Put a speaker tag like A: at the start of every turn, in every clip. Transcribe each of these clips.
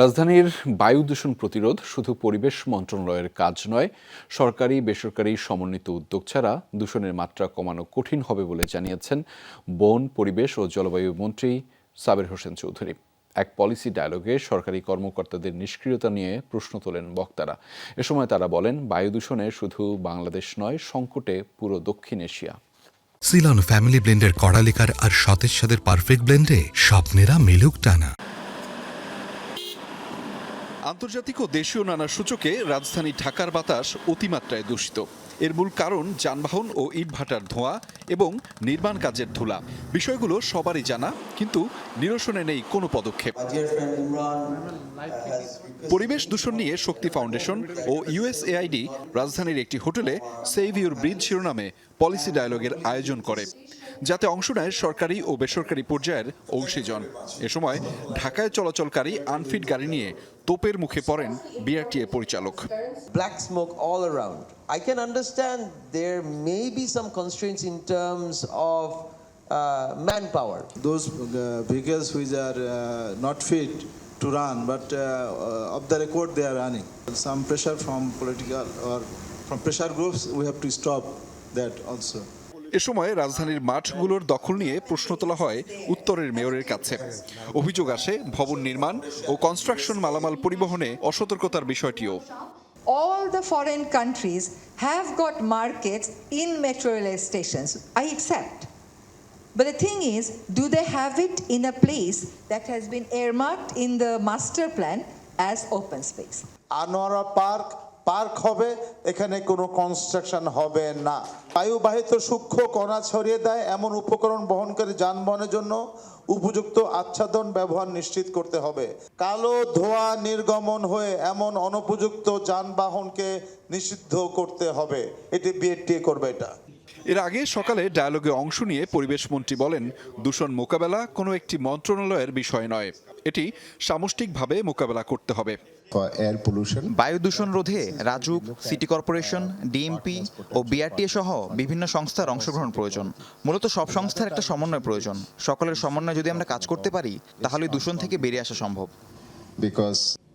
A: রাজধানীর বায়ু দূষণ প্রতিরোধ শুধু পরিবেশ মন্ত্রণালয়ের কাজ নয়, সরকারি, বেসরকারি সমন্বিত উদ্যোগ ছাড়া দূষণের মাত্রা কমানো কঠিন হবে বলে জানিয়েছেন বন, পরিবেশ ও জলবায়ু মন্ত্রী সাবের হোসেন চৌধুরী। এক পলিসি ডায়ালগে সরকারি কর্মকর্তাদের নিষ্ক্রিয়তা নিয়ে প্রশ্ন তোলেন বক্তারা। এ সময় তারা বলেন, বায়ু দূষণে শুধু বাংলাদেশ নয়, সংকটে পুরো দক্ষিণ এশিয়া।
B: সিলন ফ্যামিলি ব্লেন্ডের কড়ালিকার আর সতেজ সাদের পারফেক্ট ব্লেন্ডে স্বপ্নেরা মেলুক টানা।
C: আন্তর্জাতিক ও দেশীয় নানা সূচকে রাজধানী ঢাকার বাতাস অতিমাত্রায় দূষিত। এর মূল কারণ যানবাহন ও ইটভাটার ধোঁয়া এবং নির্মাণ কাজের ধুলা। বিষয়গুলো সবারই জানা, কিন্তু নিরসনে নেই কোনো পদক্ষেপ। পরিবেশ দূষণ নিয়ে শক্তি ফাউন্ডেশন ও ইউএসএআইডি রাজধানীর একটি হোটেলে সেভ ইউর ব্রিজ শিরোনামে পলিসি ডায়ালগের আয়োজন করে। যাতে অংশ নেয় সরকারি ও বেসরকারি পর্যায়ের অংশীজন। এ সময় ঢাকায় চলাচলকারী আনফিট গাড়ি নিয়ে তোপের মুখে পড়েন বিআরটিএ পরিচালক।
D: Black smoke all around I
E: can may be some constraints in manpower those vehicles which are not fit to run but off the record they running some pressure from political or pressure groups we stop that also
C: এ সময় রাজধানীর মাঠগুলোর দখল নিয়ে প্রশ্ন তোলা হয় উত্তরের মেয়রের কাছে অভিযোগ আসে ভবন নির্মাণ ও কনস্ট্রাকশন মালামাল পরিবহনে অসতর্কতার বিষয়টিও
F: all the foreign countries have got markets in metro rail stations. I accept. But the thing is, do they have it in a place that has been earmarked in the master plan as open space?
G: Anwara park park হবে, এখানে কোনো construction হবে না। বায়ুবাহিত সূক্ষ্ম কণা ছড়িয়ে দেয়, এমন উপকরণ বহনকারী যানবাহনের জন্য উপযুক্ত আচ্ছাদন ব্যবহার নিশ্চিত করতে হবে। কালো ধোঁয়া নির্গমন হয়ে এমন অনুপযুক্ত যানবাহনকে নিষিদ্ধ করতে হবে। এটি বিএটিএ করবে এটা।
C: এর আগে সকালে ডায়ালগে অংশ নিয়ে পরিবেশ মন্ত্রী বলেন দূষণ মোকাবেলা কোনো একটি মন্ত্রণালয়ের বিষয় নয়। এটি সামষ্টিকভাবে মোকাবেলা করতে হবে.
H: বায়ু দূষণ রোধে রাজুক সিটি কর্পোরেশন ডিএমপি ও বিআরটিএ সহ বিভিন্ন সংস্থার অংশগ্রহণ প্রয়োজন। মূলত সব সংস্থার একটা সমন্বয় প্রয়োজন। সকলের সমন্বয় যদি আমরা কাজ করতে পারি তাহলে দূষণ থেকে বেরিয়ে আসা সম্ভব।
I: Because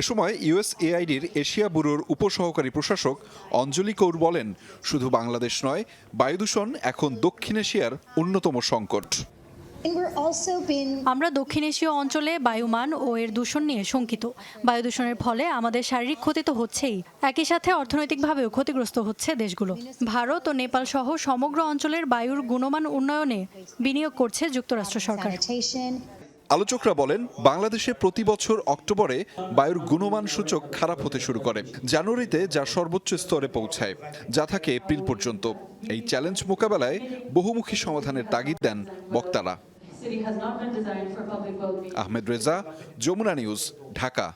C: এ সময় ইউএসএআইডির এশিয়া ব্যুরোর উপসহকারী প্রশাসক অঞ্জলি কৌর বলেন শুধু বাংলাদেশ নয় বায়ু দূষণ এখন দক্ষিণ এশিয়ার অন্যতম সংকট।
J: আমরা দক্ষিণ এশীয় অঞ্চলে বায়ুমান ও এর দূষণ নিয়ে শঙ্কিত। বায়ু দূষণের ফলে আমাদের শারীরিক ক্ষতি তো হচ্ছেই। একই সাথে অর্থনৈতিকভাবেও ক্ষতিগ্রস্ত হচ্ছে দেশগুলো। ভারত ও নেপাল সহ সমগ্র অঞ্চলের বায়ুর গুণমান উন্নয়নে বিনিয়োগ করছে যুক্তরাষ্ট্র সরকার.
C: আলোচকরা বলেন বাংলাদেশে প্রতি বছর অক্টোবরে বায়ুর গুণমান সূচক খারাপ হতে শুরু করে জানুয়ারিতে যা সর্বোচ্চ স্তরে পৌঁছায় যা থাকে এপ্রিল পর্যন্ত। এই চ্যালেঞ্জ মোকাবেলায় বহুমুখী সমাধানের তাগিদ দেন বক্তারা। আহমেদ রেজা যমুনা নিউজ ঢাকা।